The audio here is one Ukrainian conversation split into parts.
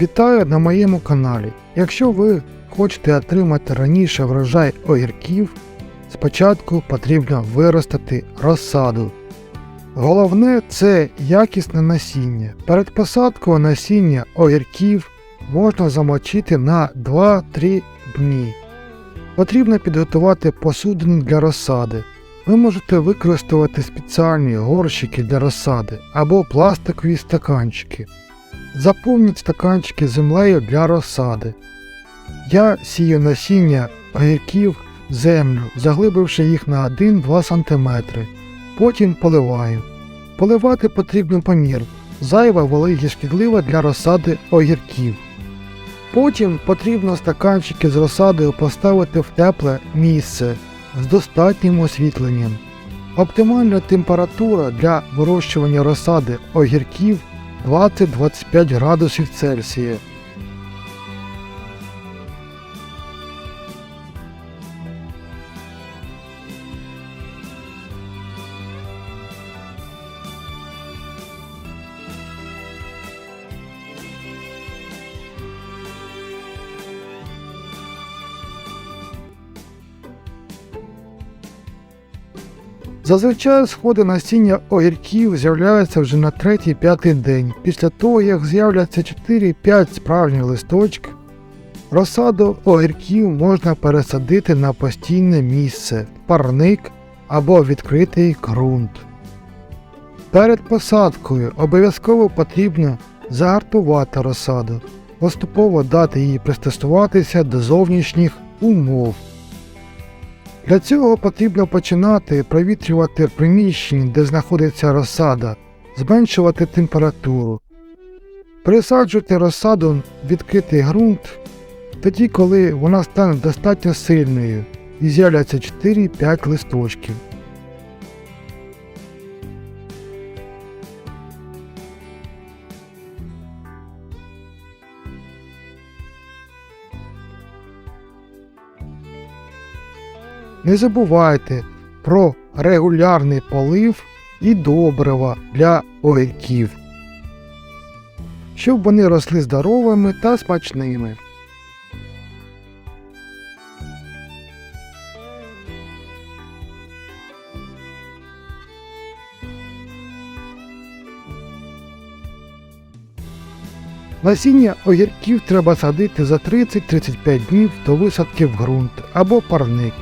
Вітаю на моєму каналі. Якщо ви хочете отримати раніше врожай огірків, спочатку потрібно виростити розсаду. Головне це якісне насіння. Перед посадкою насіння огірків можна замочити на 2-3 дні. Потрібно підготувати посудину для розсади. Ви можете використовувати спеціальні горщики для розсади або пластикові стаканчики. Заповніть стаканчики землею для розсади. Я сію насіння огірків в землю, заглибивши їх на 1-2 см. Потім поливаю. Поливати потрібно помір. Зайва вологі шкідлива для розсади огірків. Потім потрібно стаканчики з розсадою поставити в тепле місце з достатнім освітленням. Оптимальна температура для вирощування розсади огірків 20-25 градусів Цельсія. Зазвичай сходи насіння огірків з'являються вже на третій-п'ятий день. Після того, як з'являться 4-5 справжніх листочків, розсаду огірків можна пересадити на постійне місце, парник або відкритий ґрунт. Перед посадкою обов'язково потрібно загартувати розсаду, поступово дати їй пристосуватися до зовнішніх умов. Для цього потрібно починати провітрювати приміщення, де знаходиться розсада, зменшувати температуру. Пересаджувати розсаду в відкритий ґрунт тоді, коли вона стане достатньо сильною і з'являться 4-5 листочків. Не забувайте про регулярний полив і добрива для огірків, щоб вони росли здоровими та смачними. Насіння огірків треба садити за 30-35 днів до висадки в ґрунт або парник.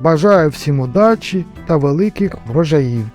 Бажаю всім удачі та великих врожаїв!